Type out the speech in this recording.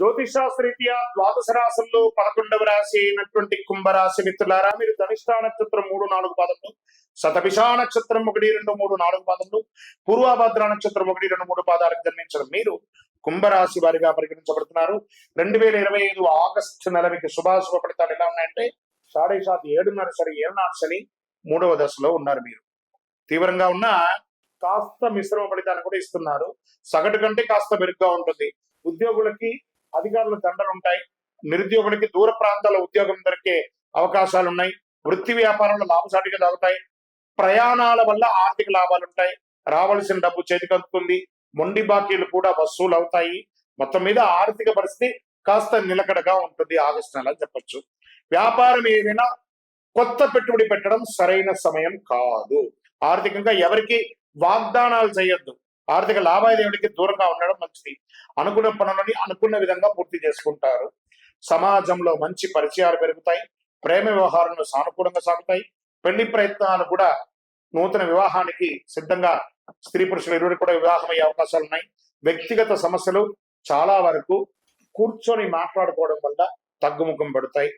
జ్యోతిషాస్త్రీత్యా ద్వాదశ రాశుల్లో పదకొండవ రాశి అయినటువంటి కుంభరాశి మిత్రులారా మీరు ధనిష్ట నక్షత్రం మూడు నాలుగు పాదములు శతభిషా నక్షత్రం ఒకటి రెండు మూడు నాలుగు పాదములు పూర్వాభద్ర నక్షత్రం ఒకటి రెండు మూడు పాదాలకు జన్మించిన మీరు కుంభరాశి వారిగా పరిగణించబడుతున్నారు. రెండు వేల ఇరవై ఐదు ఆగస్టు నెల మీకు శుభాశుభ ఫలితాలు ఎలా ఉన్నాయంటే సాడే సాత్ ఏడున్నర సరి ఏడున్నర శని మూడవ దశలో ఉన్నారు మీరు. తీవ్రంగా ఉన్న కాస్త మిశ్రమ ఫలితాన్ని కూడా ఇస్తున్నారు. సగటు కంటే కాస్త మెరుగ్గా ఉంటుంది. ఉద్యోగులకి అధికారుల దండలు ఉంటాయి నిరుద్యోగులకి దూర ప్రాంతాల ఉద్యోగం దొరికే అవకాశాలు ఉన్నాయి వృత్తి వ్యాపారంలో లాభసాటిగా సాగుతాయి. ప్రయాణాల వల్ల ఆర్థిక లాభాలు ఉంటాయి రావాల్సిన డబ్బు చేతికి అందుతుంది. మొండి బాకీలు కూడా వసూలు అవుతాయి మొత్తం మీద ఆర్థిక పరిస్థితి కాస్త నిలకడగా ఉంటుంది ఆగస్టు నెల చెప్పచ్చు చెప్పొచ్చు. వ్యాపారం ఏదైనా కొత్త పెట్టుబడి పెట్టడం సరైన సమయం కాదు. ఆర్థికంగా ఎవరికి వాగ్దానాలు చేయొద్దు. ఆర్థిక లావాదేవీలకి దూరంగా ఉండడం మంచిది. అనుకున్న పనులని అనుకున్న విధంగా పూర్తి చేసుకుంటారు. సమాజంలో మంచి పరిచయాలు పెరుగుతాయి. ప్రేమ వ్యవహారాలు సానుకూలంగా సాగుతాయి. పెళ్ళి ప్రయత్నాలు కూడా నూతన వివాహానికి సిద్ధంగా స్త్రీ పురుషులు ఇరువురు కూడా వివాహం అయ్యే అవకాశాలు ఉన్నాయి వ్యక్తిగత సమస్యలు చాలా వరకు కూర్చొని మాట్లాడుకోవడం వల్ల తగ్గుముఖం పడతాయి.